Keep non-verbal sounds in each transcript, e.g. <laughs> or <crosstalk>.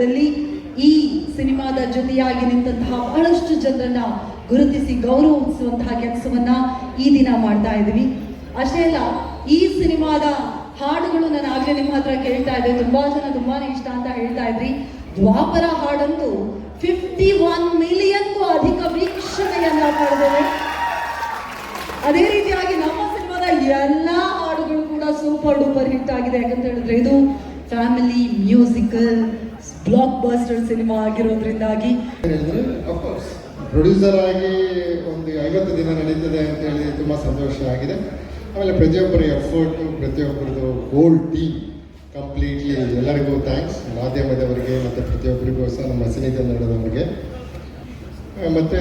ಸಂದರ್ಭದಲ್ಲಿ ಈ ಸಿನಿಮಾದ ಜೊತೆಯಾಗಿ ನಿಂತಹ ಬಹಳಷ್ಟು ಜನರನ್ನ ಗುರುತಿಸಿ ಗೌರವಿಸುವಂತಹ ಕೆಲಸವನ್ನ ಈ ದಿನ ಮಾಡ್ತಾ ಇದ್ವಿ ಅಷ್ಟೇ ಅಲ್ಲ, ಈ ಸಿನಿಮಾದ ಹಾಡುಗಳು ನಾನು ಆಗ್ಲೇ ನಿಮ್ಮ ಹತ್ರ ಕೇಳ್ತಾ ಇದ್ದೆ. ತುಂಬಾ ಜನ ತುಂಬಾನೇ ಇಷ್ಟ ಅಂತ ಹೇಳ್ತಾ ಇದ್ರಿ. ದ್ವಾಪರ ಹಾಡಂತೂ ಫಿಫ್ಟಿ ಒನ್ ಮಿಲಿಯನ್ಗೂ ಅಧಿಕ ವೀಕ್ಷಣೆಯನ್ನ ಪಡೆದಿದೆ. ಅದೇ ರೀತಿಯಾಗಿ ನಮ್ಮ ಸಿನಿಮಾದ ಎಲ್ಲ ಹಾಡುಗಳು ಕೂಡ ಸೂಪರ್ ಡೂಪರ್ ಹಿಟ್ ಆಗಿದೆ. ಯಾಕಂತ ಹೇಳಿದ್ರೆ ಇದು family musical blockbuster cinema ಆಗಿರೋದ್ರಿಂದಾಗಿ ಪ್ರೊಡ್ಯೂಸರ್ ಆಗಿ ಒಂದು ಐವತ್ತು ದಿನ ನಡೀತದೆ ಅಂತ ಹೇಳಿ ತುಂಬ ಸಂತೋಷ ಆಗಿದೆ. ಆಮೇಲೆ ಪ್ರತಿಯೊಬ್ಬರ ಎಫರ್ಟು ಪ್ರತಿಯೊಬ್ಬರದು ಹೋಲ್ ಟೀಮ್ ಕಂಪ್ಲೀಟ್ಲಿ ಎಲ್ಲರಿಗೂ ಥ್ಯಾಂಕ್ಸ್ ಮಾಧ್ಯಮದವರಿಗೆ ಮತ್ತು ಪ್ರತಿಯೊಬ್ಬರಿಗೂ ಸಹ ನಮ್ಮ ಸಿನಿ ಕನ್ನಡದವರಿಗೆ ಮತ್ತು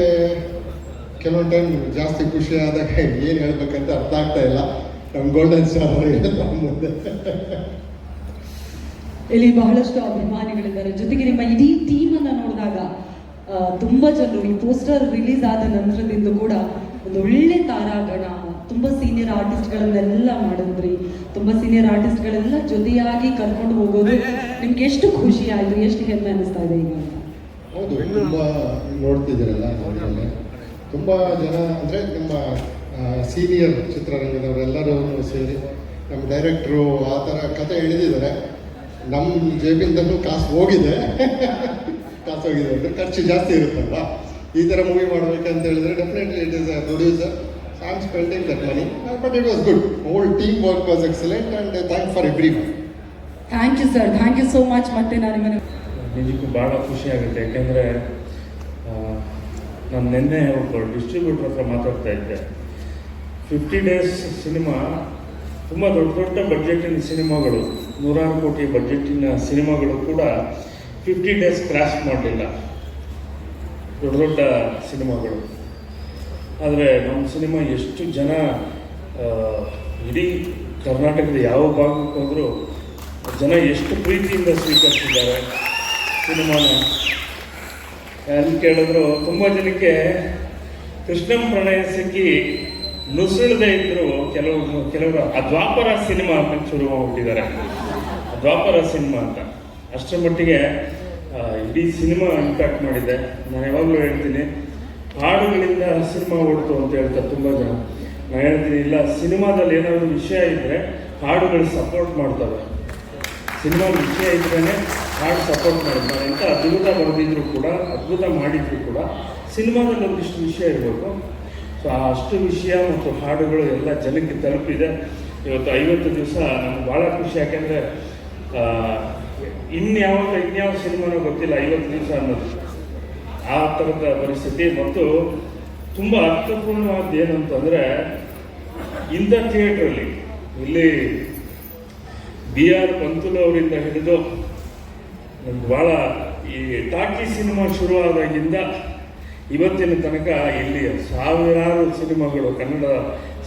ಕೆಲವೊಂದು ಟೈಮ್ ಜಾಸ್ತಿ ಖುಷಿ ಆದಾಗ <laughs> ಏನು ಹೇಳ್ಬೇಕಂತ ಅರ್ಥ ಆಗ್ತಾ ಇಲ್ಲ. ನಮ್ಮ ಗೋಲ್ಡನ್ ಸ್ಟಾರ್ ಮುಂದೆ. <laughs> ಇಲ್ಲಿ ಬಹಳಷ್ಟು ಅಭಿಮಾನಿಗಳಿದ್ದಾರೆ. ಜೊತೆಗೆ ನಿಮ್ಮ ಇಡೀ ಟೀಮ್ ಅನ್ನ ನೋಡಿದಾಗ ತುಂಬಾ ಜನರು, ಈ ಪೋಸ್ಟರ್ ರಿಲೀಸ್ ಆದ ನಂತರದಿಂದ ಕೂಡ ಒಂದು ಒಳ್ಳೆ ತಾರಾಗಣ, ತುಂಬಾ ಸೀನಿಯರ್ ಆರ್ಟಿಸ್ಟ್ಗಳನ್ನೆಲ್ಲ ಮಾಡಿದ್ರಿ. ತುಂಬಾ ಸೀನಿಯರ್ ಆರ್ಟಿಸ್ಟ್ಗಳೆಲ್ಲ ಜೊತೆಯಾಗಿ ಕರ್ಕೊಂಡು ಹೋಗೋದು ನಿಮ್ಗೆ ಎಷ್ಟು ಖುಷಿ ಆಯ್ತು, ಎಷ್ಟು ಹೆಮ್ಮೆ ಅನಿಸ್ತಾ ಇದೆ ಈಗ? ಹೌದು, ತುಂಬ ನೋಡ್ತಿದ್ದೀರಲ್ಲ ತುಂಬ ಜನ, ಅಂದರೆ ನಮ್ಮ ಸೀನಿಯರ್ ಚಿತ್ರರಂಗದವರೆಲ್ಲರೂ ಸೇರಿ ನಮ್ಮ ಡೈರೆಕ್ಟ್ರು ಆ ಥರ ಕತೆ ಎಳೆದಿದ್ದಾರೆ. ನಮ್ಮ ಜೇಬಿಂದಲೂ ಕಾಸು ಹೋಗಿದೆ. <laughs> ಕಾಸು ಹೋಗಿದೆ ಅಂದರೆ ಖರ್ಚು ಜಾಸ್ತಿ ಇರುತ್ತಲ್ವ? ಈ ಥರ ಮೂವಿ ಮಾಡಬೇಕಂತ ಹೇಳಿದ್ರೆ definitely it is a producer I am spending that money but it was good old team work was excellent and thank for everyone thank you sir thank you so much ಮತ್ತೆ ನಾನು ನಿಮ್ಮನ್ನು ನಿಜಕ್ಕೂ ಭಾಳ ಖುಷಿ ಆಗುತ್ತೆ. ಯಾಕೆಂದರೆ ನಾನು ನಿನ್ನೆ ಒಬ್ಬ ಡಿಸ್ಟ್ರಿಬ್ಯೂಟರ್ ಹತ್ರ ಮಾತಾಡ್ತಾ ಇದ್ದೆ. ಫಿಫ್ಟಿ ಡೇಸ್ ಸಿನಿಮಾ ತುಂಬ ದೊಡ್ಡ ದೊಡ್ಡ ಬಜೆಟಿನ ಸಿನಿಮಾಗಳು, ನೂರಾರು ಕೋಟಿ ಬಡ್ಜೆಟಿನ ಸಿನಿಮಾಗಳು ಕೂಡ ಫಿಫ್ಟಿ ಡೇಸ್ ಕ್ರಾಶ್ ಮಾಡಲಿಲ್ಲ. ದೊಡ್ಡ ದೊಡ್ಡ ಸಿನಿಮಾಗಳು. ಆದರೆ ನಮ್ಮ ಸಿನಿಮಾ ಎಷ್ಟು ಜನ ಇಡೀ ಕರ್ನಾಟಕದ ಯಾವ ಭಾಗಕ್ಕೆ ಹೋದರೂ ಜನ ಎಷ್ಟು ಪ್ರೀತಿಯಿಂದ ಸ್ವೀಕರಿಸಿದ್ದಾರೆ ಸಿನಿಮಾನ. ಯಾರು ಕೇಳಿದ್ರು, ತುಂಬ ಜನಕ್ಕೆ ಕೃಷ್ಣಂ ಪ್ರಣಯ ಸಿಕ್ಕಿ ನುಸುಳದೆ ಇದ್ರು ಕೆಲವು ಕೆಲವರು ಅದ್ವಾಪರ ದ್ವಾಪರ ಸಿನಿಮಾ ಅಂತ ಶುರು ಹೋಗ್ಬಿಟ್ಟಿದ್ದಾರೆ ಅದ್ವಾಪರ ದ್ವಾಪರ ಸಿನಿಮಾ ಅಂತ. ಅಷ್ಟರ ಮಟ್ಟಿಗೆ ಇಡೀ ಸಿನಿಮಾ ಇಂಪ್ಯಾಕ್ಟ್ ಮಾಡಿದೆ. ನಾನು ಯಾವಾಗಲೂ ಹೇಳ್ತೀನಿ, ಹಾಡುಗಳಿಂದ ಸಿನಿಮಾ ಓಡ್ತು ಅಂತ ಹೇಳ್ತಾರೆ ತುಂಬ ಜನ. ನಾನು ಹೇಳ್ತೀನಿ, ಇಲ್ಲ, ಸಿನಿಮಾದಲ್ಲಿ ಏನಾದರೂ ವಿಷಯ ಇದ್ದರೆ ಹಾಡುಗಳು ಸಪೋರ್ಟ್ ಮಾಡ್ತವೆ. ಸಿನಿಮಾ ವಿಷಯ ಇದ್ರೇ ಹಾಡು ಸಪೋರ್ಟ್ ಮಾಡಿದ್ದಾರೆ ಅಂತ ಅದ್ಭುತ ಬರೆದಿದ್ರು ಕೂಡ, ಅದ್ಭುತ ಮಾಡಿದ್ರು ಕೂಡ, ಸಿನಿಮಾದಲ್ಲಿ ಒಂದಿಷ್ಟು ವಿಷಯ ಇರಬೇಕು. ಸೊ ಆ ಅಷ್ಟು ವಿಷಯ ಮತ್ತು ಹಾಡುಗಳು ಎಲ್ಲ ಜನಕ್ಕೆ ತಲುಪಿದೆ. ಇವತ್ತು ಐವತ್ತು ದಿವಸ ನಮ್ಗೆ ಭಾಳ ಖುಷಿ. ಯಾಕೆಂದರೆ ಇನ್ಯಾವಾಗ ಇನ್ಯಾವ ಸಿನಿಮಾನೂ ಗೊತ್ತಿಲ್ಲ, ಐವತ್ತು ದಿವಸ ಅನ್ನೋದು. ಆ ಥರದ ಪರಿಸ್ಥಿತಿ. ಮತ್ತು ತುಂಬ ಅರ್ಥಪೂರ್ಣವಾದ ಏನಂತಂದರೆ ಇಂಥ ಥಿಯೇಟ್ರಲ್ಲಿ, ಇಲ್ಲಿ ಬಿ ಆರ್ ಪಂತುಲು ಅವರಿಂದ ಹಿಡಿದು ನಮ್ಗೆ ಭಾಳ ಈ ಟಾಕಿ ಸಿನಿಮಾ ಶುರುವಾದಾಗಿಂದ ಇವತ್ತಿನ ತನಕ ಇಲ್ಲಿ ಸಾವಿರಾರು ಸಿನಿಮಾಗಳು ಕನ್ನಡ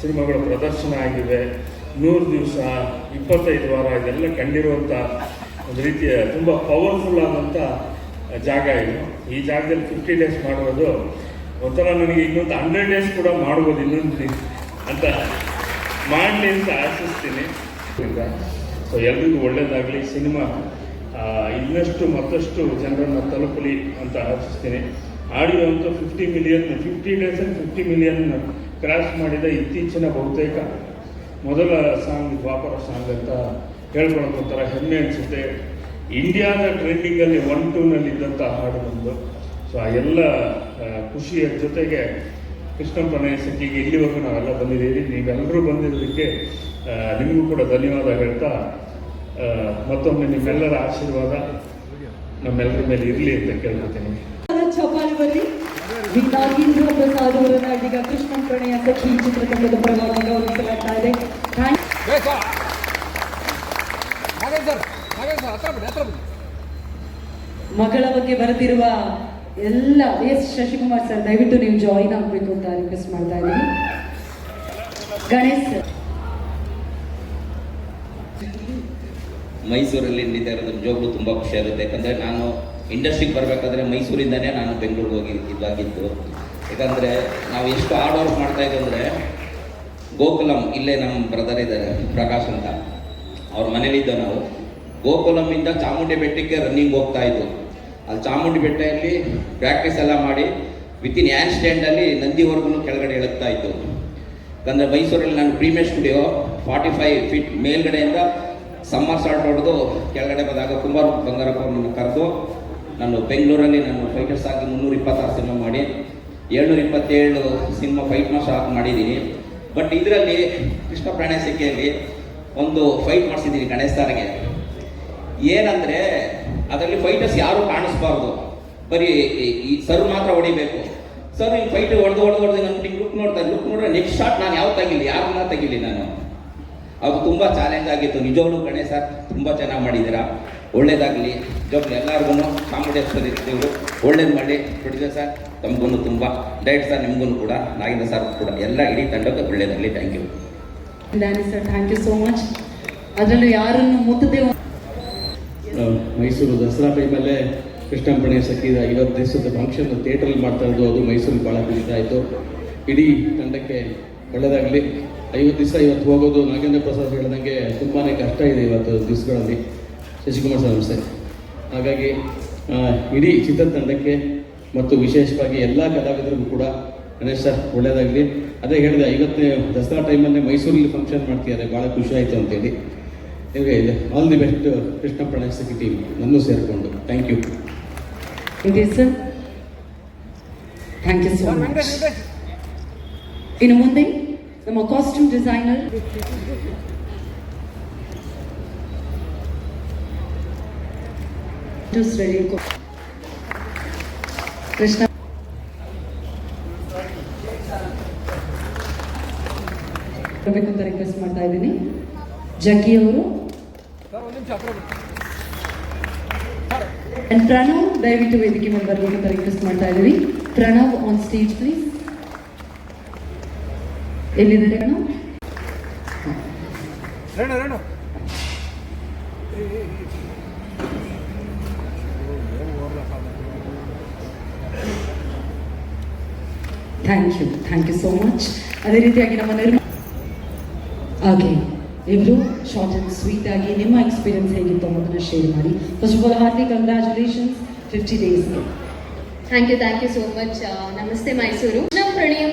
ಸಿನಿಮಾಗಳು ಪ್ರದರ್ಶನ ಆಗಿವೆ ನೂರು ದಿವಸ, ಇಪ್ಪತ್ತೈದು ವಾರ ಇದೆಲ್ಲ ಕಂಡಿರುವಂಥ ಒಂದು ರೀತಿಯ ತುಂಬ ಪವರ್ಫುಲ್ ಆದಂಥ ಜಾಗ ಇದು. ಈ ಜಾಗದಲ್ಲಿ ಫಿಫ್ಟಿ ಡೇಸ್ ಮಾಡೋದು ಒಂಥರ ನನಗೆ ಇನ್ನೊಂದು ಹಂಡ್ರೆಡ್ ಡೇಸ್ ಕೂಡ ಮಾಡ್ಬೋದು ಇನ್ನೊಂದು ಅಂತ ಮಾಡಲಿ ಅಂತ ಆಶಿಸ್ತೀನಿ. ಸೊ ಎಲ್ರಿಗೂ ಒಳ್ಳೆಯದಾಗಲಿ ಸಿನಿಮಾ ಇನ್ನಷ್ಟು ಮತ್ತಷ್ಟು ಜನರನ್ನು ತಲುಪಲಿ ಅಂತ ಆಶಿಸ್ತೀನಿ. ಆಡಿಯೋ ಅಂತೂ ಫಿಫ್ಟಿ ಮಿಲಿಯನ್ ಫಿಫ್ಟಿ ಡೇಸಲ್ಲಿ ಫಿಫ್ಟಿ ಮಿಲಿಯನ್ ಕ್ರಾಸ್ ಮಾಡಿದ ಇತ್ತೀಚಿನ ಬಹುತೇಕ ಮೊದಲ ಸಾಂಗ್ ದ್ವಾಪರ ಸಾಂಗ್ ಅಂತ ಹೇಳ್ಕೊಳಕ್ಕೆ ಹೆಮ್ಮೆ ಅನಿಸುತ್ತೆ. ಇಂಡಿಯಾದ ಟ್ರೆಂಡಿಂಗಲ್ಲಿ ಒನ್ ಟೂನಲ್ಲಿ ಇದ್ದಂಥ ಹಾಡು ಬಂದು ಸೊ ಆ ಎಲ್ಲ ಖುಷಿಯ ಜೊತೆಗೆ ಕೃಷ್ಣಪ್ಪನೇ ಸಖಿಗೆ ಇಲ್ಲಿವರೆಗೂ ನಾವೆಲ್ಲ ಬಂದಿದ್ದೀರಿ ನೀವೆಲ್ಲರೂ ಬಂದಿರೋದಕ್ಕೆ ನಿಮಗೂ ಕೂಡ ಧನ್ಯವಾದ ಹೇಳ್ತಾ ಮತ್ತೊಮ್ಮೆ ನಿಮ್ಮೆಲ್ಲರ ಆಶೀರ್ವಾದ ನಮ್ಮೆಲ್ಲರ ಮೇಲೆ ಇರಲಿ ಅಂತ ಕೇಳ್ಕೊತೀನಿ. ಬರಲಿ ವಿ ನಾಗೇಂದ್ರ ಪ್ರಸಾದ್ ಅವರನ್ನ ಈಗ ಕೃಷ್ಣ ಪ್ರಣಯ ಸಖಿ ಚಿತ್ರತಂಡದ ಪರವಾಗಿ ಗೌರವಿಸಲಾಗ್ತಾ ಇದೆ. ಮಗಳ ಬಗ್ಗೆ ಬರೆದಿರುವ ಎಲ್ಲ ಎಸ್ ಶಶಿಕುಮಾರ್ ಸರ್ ದಯವಿಟ್ಟು ನೀವು ಜಾಯಿನ್ ಆಗಬೇಕು ಅಂತ ರಿಕ್ವೆಸ್ಟ್ ಮಾಡ್ತಾ ಇದ್ದೀನಿ. ಗಣೇಶ್ ಸರ್. ಮೈಸೂರಲ್ಲಿ ನಿಂತಿರೋದ್ರ ಜೋಗು ತುಂಬ ಖುಷಿ ಆಗುತ್ತೆ. ಯಾಕಂದರೆ ನಾನು ಇಂಡಸ್ಟ್ರಿಗೆ ಬರಬೇಕಾದ್ರೆ ಮೈಸೂರಿಂದನೇ ನಾನು ಬೆಂಗಳೂರಿಗೆ ಹೋಗಿ ಇದಾಗಿದ್ದು. ಯಾಕಂದರೆ ನಾವು ಎಷ್ಟು ಹಾರ್ಡ್ ವರ್ಕ್ ಮಾಡ್ತಾ ಇದ್ದಂದರೆ ಅಂದರೆ ಗೋಕುಲಂ, ಇಲ್ಲೇ ನಮ್ಮ ಬ್ರದರ್ ಇದ್ದಾರೆ, ಪ್ರಕಾಶ್ ಅಂತ. ಅವ್ರ ಮನೇಲಿದ್ದ ನಾವು. ಗೋಕುಲಮಿಂದ ಚಾಮುಂಡಿ ಬೆಟ್ಟಕ್ಕೆ ರನ್ನಿಂಗ್ ಹೋಗ್ತಾ ಇದ್ದು ಅಲ್ಲಿ ಚಾಮುಂಡಿ ಬೆಟ್ಟದಲ್ಲಿ ಪ್ರಾಕ್ಟೀಸ್ ಎಲ್ಲ ಮಾಡಿ ವಿತಿನ್ ಹ್ಯಾಂಡ್ ಸ್ಟ್ಯಾಂಡಲ್ಲಿ ನಂದಿವರೆಗೂ ಕೆಳಗಡೆ ಇಳುತ್ತಾ ಇತ್ತು ಯಾಕಂದರೆ ಮೈಸೂರಲ್ಲಿ ನಾನು premier studio forty five feet ಮೇಲ್ಗಡೆಯಿಂದ ಸಮ್ಮರ್ ಸ್ಟಾರ್ಟ್ ಹೊಡೆದು ಕೆಳಗಡೆ ಬಂದಾಗ ಕುಂಬಾರ ಬಂಗಾರಪ್ಪ ಕರೆದು ನಾನು ಬೆಂಗಳೂರಲ್ಲಿ ನಾನು ಫೈಟರ್ಸ್ ಆಗಿ ಮುನ್ನೂರ ಇಪ್ಪತ್ತಾರು ಸಿನಿಮಾ ಮಾಡಿ, ಏಳ್ನೂರ ಇಪ್ಪತ್ತೇಳು ಸಿನಿಮಾ ಫೈಟ್ ಮಾಸ್ ಆಗಿ ಮಾಡಿದ್ದೀನಿ ಬಟ್ ಇದರಲ್ಲಿ ಕೃಷ್ಣ ಪ್ರಾಣೇಶಿಕೆಯಲ್ಲಿ ಒಂದು ಫೈಟ್ ಮಾಡಿಸಿದ್ದೀನಿ ಗಣೇಶ್ ಸಾರ್ಗೆ. ಏನಂದರೆ, ಅದರಲ್ಲಿ ಫೈಟರ್ಸ್ ಯಾರೂ ಕಾಣಿಸ್ಬಾರ್ದು. ಬರೀ ಈ- ಸರ್ ಮಾತ್ರ ಹೊಡಿಬೇಕು. ಸರ್, ಈ ಫೈಟ್ ಹೊಡೆದು ಹೊಡೆದು ಹೊಡೆದು ನಾನು ಹಿಂಗೆ ಲುಕ್ ನೋಡ್ತಾ ಲುಕ್ ನೋಡ್ರೆ ನೆಕ್ಸ್ಟ್ ಶಾಟ್ ನಾನು ಯಾವ ತೆಗಿಲಿ? ಯಾರನ್ನ ತೆಗಿಲಿ ನಾನು? ಅದು ತುಂಬ ಚಾಲೆಂಜ್ ಆಗಿತ್ತು. ನಿಜವಾಗ್ಲೂ ಗಣೇಶ್ ಸರ್, ತುಂಬ ಚೆನ್ನಾಗಿ ಮಾಡಿದ್ದೀರಾ? ಒಳ್ಳೇದಾಗಲಿ. ಜೊತೆ ಎಲ್ಲರಿಗೂ ಚಾಮುಂಡೇಶ್ವರಿ ದೇವರು ಒಳ್ಳೇದು ಮಾಡಿ ಪ್ರೊಡ್ಯೂಸರ್ ಸರ್ ತಮಗೂ ತುಂಬ ಡೈರೆಕ್ಟ್ ಸರ್ ನಿಮಗೂ ಕೂಡ ನಾಗೇಂದ್ರ ಸರ್ ಕೂಡ ಎಲ್ಲ ಇಡೀ ತಂಡಕ್ಕೆ ಒಳ್ಳೇದಾಗಲಿ. Thank you Danny sir thank you so much ಅದರಲ್ಲೂ ಯಾರನ್ನು ಮುಟ್ಟದೆ ಮೈಸೂರು ದಸರಾ ಟೈಮಲ್ಲೇ ಕೃಷ್ಣ ಸಖಿದ ಐವತ್ತು ದಿವಸದ ಫಂಕ್ಷನ್ ಥಿಯೇಟ್ರಲ್ಲಿ ಮಾಡ್ತಾ ಇರೋದು ಅದು ಮೈಸೂರು ಭಾಳ ಖುಷಿ ಆಯಿತು. ಇಡೀ ತಂಡಕ್ಕೆ ಒಳ್ಳೆಯದಾಗಲಿ ಐವತ್ತು ದಿವಸ ಇವತ್ತು ಹೋಗೋದು ನಾಗೇಂದ್ರ ಪ್ರಸಾದ್ ಹೇಳ್ದಂಗೆ ತುಂಬಾ ಕಷ್ಟ ಇದೆ ಇವತ್ತು ದಿವಸಗಳಲ್ಲಿ. ಶಶಿಕುಮಾರ್ ಸರ್ ಹಾಗಾಗಿ ಇಡೀ ಚಿತ್ರತಂಡಕ್ಕೆ ಮತ್ತು ವಿಶೇಷವಾಗಿ ಎಲ್ಲ ಕಲಾವಿದರಿಗೂ ಕೂಡ ಗಣೇಶ್ ಸರ್ ಒಳ್ಳೆಯದಾಗಲಿ. ಅದೇ ಹೇಳಿದೆ, ಐವತ್ತನೇ ದಸರಾ ಟೈಮಲ್ಲಿ ಮೈಸೂರಲ್ಲಿ ಫಂಕ್ಷನ್ ಮಾಡ್ತಿದ್ದಾರೆ. ಭಾಳ ಖುಷಿ ಆಯಿತು ಅಂತೇಳಿ. ನಿಮಗೆ ಇದೆ all the best Krishna Pranayasakhi team ನನ್ನೂ ಸೇರಿಕೊಂಡು. Thank you sir thank you so much ಇನ್ನು ಮುಂದೆ, ನಮ್ಮ ಕಾಸ್ಟ್ಯೂಮ್ ಡಿಸೈನರ್ ಜ್ಯೂಸ್ ರೆಡಿ ಕೃಷ್ಣ ಬರಬೇಕು ಅಂತ ರಿಕ್ವೆಸ್ಟ್ ಮಾಡ್ತಾ ಇದ್ದೀನಿ. ಜಗ್ಗಿ ಅವರು. ಸರ್ ಒಂದು ನಿಮಿಷ ಹತ್ರ ಬನ್ನಿ ಅಂಡ್ ಪ್ರಣವ್ ದಯವಿಟ್ಟು ವೇದಿಕೆ ಮೇಲೆ ಬರಬೇಕು ಅಂತ ರಿಕ್ವೆಸ್ಟ್ ಮಾಡ್ತಾ ಇದ್ದೀವಿ ಪ್ರಣವ್ ಆನ್ ಸ್ಟೇಜ್ ಪ್ಲೀಸ್ ಎಲ್ಲಿದ್ದಾರೆ Pranav thank you thank you so much ಅದೇ ರೀತಿಯಾಗಿ ನಮ್ಮ ನಿರ್ಮ ಹಾಗೆ ಇವರು ಶಾರ್ಟ್ ಆ್ಯಂಡ್ ಸ್ವೀಟ್ ಆಗಿ ನಿಮ್ಮ ಎಕ್ಸ್ಪೀರಿಯನ್ಸ್ ಹೇಗಿತ್ತು ಅನ್ನೋದನ್ನ ಶೇರ್ ಮಾಡಿ. First of all heartly congratulations fifty days thank you thank you so much ನಮಸ್ತೆ ಮೈಸೂರು ನಮ್ಮ ಪ್ರಣಯಂ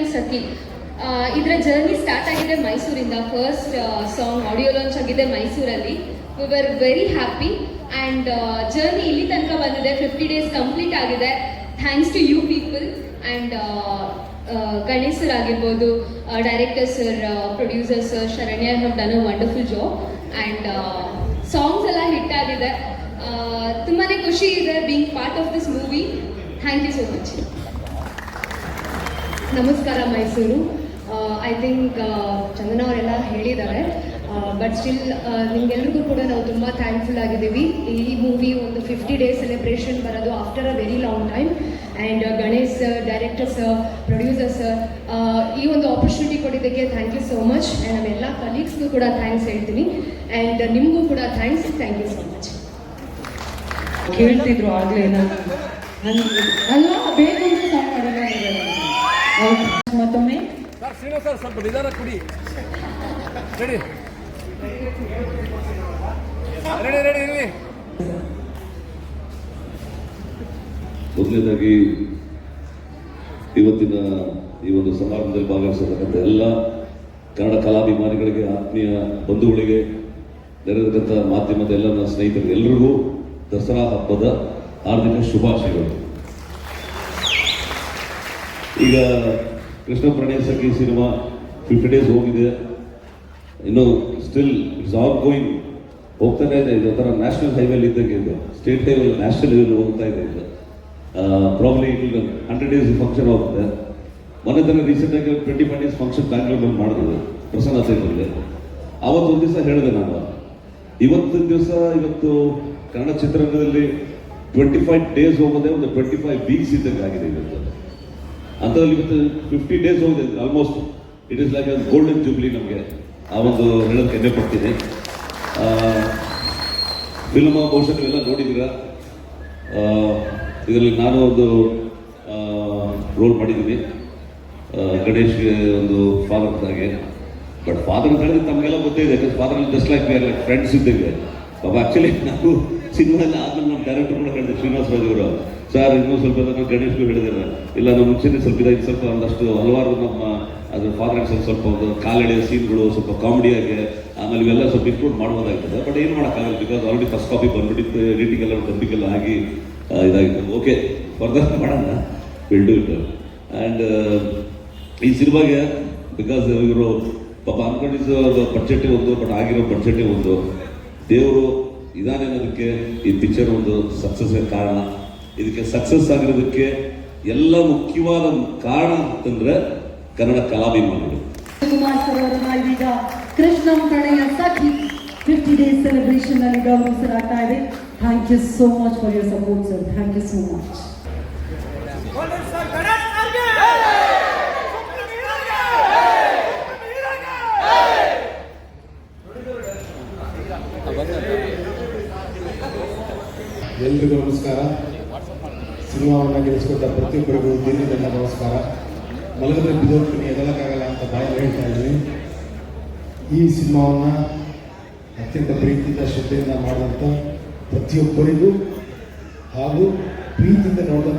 ಆ, ಇದರ ಜರ್ನಿ ಸ್ಟಾರ್ಟ್ ಆಗಿದೆ ಮೈಸೂರಿಂದ. ಫಸ್ಟ್ ಸಾಂಗ್ ಆಡಿಯೋ ಲಾಂಚ್ ಆಗಿದೆ ಮೈಸೂರಲ್ಲಿ. We were very happy and journey ಇಲ್ಲಿ ತನಕ ಬಂದಿದೆ. ಫಿಫ್ಟಿ ಡೇಸ್ ಕಂಪ್ಲೀಟ್ ಆಗಿದೆ. Thanks to you people and Ganesh sir ಆಗಿರ್ಬೋದು director sir producer sir Sharanya have done a wonderful job and songs ಎಲ್ಲ hit ಆಗಿದೆ. ತುಂಬಾ ಖುಷಿ ಇದೆ being part of this movie thank you so much ನಮಸ್ಕಾರ Mysuru. I think ಚಂದನ ಅವರೆಲ್ಲ ಹೇಳಿದ್ದಾರೆ. But still ನಿಮ್ಗೆಲ್ರಿಗೂ ಕೂಡ ನಾವು ತುಂಬ ಥ್ಯಾಂಕ್ಫುಲ್ ಆಗಿದ್ದೀವಿ. ಈ ಮೂವಿ ಒಂದು ಫಿಫ್ಟಿ ಡೇಸ್ ಸೆಲೆಬ್ರೇಷನ್ ಬರೋದು after a very long time and Ganesh sir director sir producer sir ಈ ಒಂದು ಆಪರ್ಚುನಿಟಿ ಕೊಟ್ಟಿದ್ದಕ್ಕೆ thank you so much and ನಮ್ಮೆಲ್ಲ ಕಲೀಗ್ಸ್ಗೂ ಕೂಡ ಥ್ಯಾಂಕ್ಸ್ ಹೇಳ್ತೀನಿ. ಆ್ಯಂಡ್ ನಿಮಗೂ ಕೂಡ thanks thank you so much ಕೇಳ್ತಿದ್ರು ಆಗಲೇ ಅಲ್ವಾ ಬೇಕು ಮತ್ತೊಮ್ಮೆ? ಸ್ವಲ್ಪ ನಿಧಾನ ಕುಡಿ. ರೆಡಿ. ರೆಡಿ ರೆಡಿ ಇರಲಿ. ಮೊದಲನೇದಾಗಿ ಇವತ್ತಿನ ಈ ಒಂದು ಸಮಾರಂಭದಲ್ಲಿ ಭಾಗವಹಿಸತಕ್ಕಂಥ ಎಲ್ಲ ಕನ್ನಡ ಕಲಾಭಿಮಾನಿಗಳಿಗೆ, ಆತ್ಮೀಯ ಬಂಧುಗಳಿಗೆ ನೆರೆದಕ್ಕಂಥ ಮಾಧ್ಯಮದ ಎಲ್ಲ ನನ್ನ ಸ್ನೇಹಿತರಿಗೆ ಎಲ್ರಿಗೂ ದಸರಾ ಹಬ್ಬದ ಹಾರ್ದಿಕ ಶುಭಾಶಯಗಳು. ಈಗ ಕೃಷ್ಣ ಪ್ರಣಯ ಸಖಿ ಸಿನಿಮಾ ಫಿಫ್ಟಿ ಡೇಸ್ ಹೋಗಿದೆ. ಇನ್ನು ಸ್ಟಿಲ್ ಇಟ್ಸ್ ಆಲ್ ಗೋಯಿಂಗ್ ಹೋಗ್ತಾನೆ ಇದೆ. ಇದು ಥರ ನ್ಯಾಷನಲ್ ಹೈವೇಲಿ ಇದ್ದಂಗೆ ಇದು. ಸ್ಟೇಟ್ ಹೈವೇ ನ್ಯಾಷನಲ್ ಹೈವೇಲಿ ಹೋಗ್ತಾ ಇದೆ ಇದು ಪ್ರಾಬ್ಲಿ ಈಗ ಹಂಡ್ರೆಡ್ ಡೇಸ್ ಫಂಕ್ಷನ್ ಹೋಗುತ್ತೆ ಮೊನ್ನೆ ತನಕ ರೀಸೆಂಟಾಗಿ ಟ್ವೆಂಟಿ ಫೈವ್ ಡೇಸ್ ಫಂಕ್ಷನ್ ಬ್ಯಾಂಗ್ಳೂರಲ್ಲಿ ಮಾಡಿದ್ರು ಪ್ರಸನ್ನ ಥಿಯೇಟ್ರಲ್ಲಿ ಆವತ್ತು ಒಂದು ದಿವಸ ಹೇಳಿದೆ ನಾನು. ಇವತ್ತು ದಿವಸ ಇವತ್ತು ಕನ್ನಡ ಚಿತ್ರರಂಗದಲ್ಲಿ ಟ್ವೆಂಟಿ ಫೈವ್ ಡೇಸ್ ಹೋಗೋದೇ ಒಂದು ಟ್ವೆಂಟಿ ಫೈವ್ ವೀಕ್ಸ್ ಇದ್ದಂಗೆ ಆಗಿದೆ ಇವತ್ತು. ಅಂಥದ್ರಲ್ಲಿ ಇವತ್ತು ಫಿಫ್ಟಿ ಡೇಸ್ ಹೋಗಿದೆ almost it is like golden jubilee ನಮಗೆ. ಆ ಒಂದು ಹೇಳೋಕ್ಕೆ ಹೆಮ್ಮೆ ಪಡ್ತೀನಿ ಫಿಲ್ಮ್ ಬಹುಶಃ ನೀವೆಲ್ಲ ನೋಡಿದ್ದೀರಾ. ಇದರಲ್ಲಿ ನಾನು ಒಂದು ರೋಲ್ ಮಾಡಿದ್ದೀನಿ. ಗಣೇಶ್ ಒಂದು ಫಾದರ್ ಹಾಗೆ ಬಟ್ ಫಾದರ್ ಅಂತ ಹೇಳಿದ್ರೆ ತಮಗೆಲ್ಲ ಗೊತ್ತೇ ಇದೆ father just like like friends ಇದ್ದಂಗೆ ಪಾಪ ಆಕ್ಚುಲಿ ನಾವು ಸಿನಿಮಾದಲ್ಲಿ ಆದ್ಮೇಲೆ ನಮ್ಮ ಡೈರೆಕ್ಟರ್ ಕೂಡ ಹೇಳಿದ್ರು, ಶ್ರೀನಿವಾಸ ರಾಜ್ ಅವರು. ಸರ್ ಇನ್ನೂ ಸ್ವಲ್ಪ ನಾನು ಗಣೇಶ್ಗೂ ಹೇಳಿದಾರೆ ಇಲ್ಲ ನಮ್ಮ ಮುಂಚೆನೇ ಸ್ವಲ್ಪ ಇದಾಗಿ ಸ್ವಲ್ಪ ಒಂದಷ್ಟು ಹಲವಾರು ನಮ್ಮ, ಅದ್ರ ಫಾದರ್ ಸ್ವಲ್ಪ ಸ್ವಲ್ಪ ಒಂದು ಕಾಲೆಳೆಯ ಸೀನ್ಗಳು, ಸ್ವಲ್ಪ ಕಾಮಿಡಿಯಾಗಿ ಆಮೇಲೆ ಇವೆಲ್ಲ ಸ್ವಲ್ಪ ಇಂಪ್ರೂವ್ ಮಾಡ್ಬೋದಾಗ್ತದೆ. ಬಟ್ ಏನು ಮಾಡೋಕ್ಕಾಗಲ್ಲ ಬಿಕಾಸ್ ಆಲ್ರೆಡಿ ಫಸ್ಟ್ ಕಾಪಿ ಬಂದ್ಬಿಟ್ಟಿತ್ತು ಎಡಿಟಿಂಗ್ ಎಲ್ಲ ಡಬ್ಬಿಗೆಲ್ಲ ಆಗಿ ಇದಾಗಿತ್ತು ಓಕೆ ಫರ್ದರ್ ಮಾಡೋಣ. ವಿಲ್ ಡೂ ಇಟ್ ಆ್ಯಂಡ್ ಈ ಸಿನಿಮಾಗೆ ಬಿಕಾಸ್ ಇವರು ಪಾಪ ಅನ್ಕೊಂಡಿದ್ದು ಬಡ್ಜೆಟೇ ಒಂದು ಬಟ್ ಆಗಿರೋ ಬಡ್ಜೆಟೇ ಒಂದು, ದೇವರು ಇದಾನೆ ಈ ಪಿಕ್ಚರ್ ಒಂದು ಸಕ್ಸಸ್ ಕಾರಣ. ಇದಕ್ಕೆ ಸಕ್ಸಸ್ ಆಗಿರೋದಕ್ಕೆ ಎಲ್ಲ ಮುಖ್ಯವಾದ ಕಾರಣ ಅಂತಂದ್ರೆ ಕನ್ನಡ ಕಲಾಭಿಮಾನಿಗಳು. ಸರ್ ಕೃಷ್ಣಂ ಪ್ರಣಯ ಸಖಿ. ಫಿಫ್ಟಿ ಸೆಲೆಬ್ರೇಷನ್ ಅಲ್ಲಿ ಗೌರವಿಸಲಾಗ್ತಾ ಇದೆ. Thank you so much for your support, sir thank you so much ಎಲ್ರಿಗೂ ನಮಸ್ಕಾರ. ಸಿನಿಮಾವನ್ನು ಗೆಲ್ಲಿಸಿಕೊಟ್ಟ ಪ್ರತಿಯೊಬ್ಬರಿಗೂ ದಿನದಿಂದ ನಮಸ್ಕಾರ. ಮಲಗದ ಬಿದ್ದೋಗ್ತೀನಿ ಎದಲಕ್ಕಾಗಲ್ಲ ಅಂತ ಬಾಯಲ್ಲಿ ಹೇಳ್ತಾ ಇದ್ದೀನಿ. ಈ ಸಿನಿಮಾವನ್ನು ಅತ್ಯಂತ ಪ್ರೀತಿಯಿಂದ ಶ್ರದ್ಧೆಯಿಂದ ಮಾಡಿದಂಥ ಪ್ರತಿಯೊಬ್ಬರಿಗೂ ಹಾಗೂ ಪ್ರೀತಿಯಿಂದ ನೋಡಿದಂಥ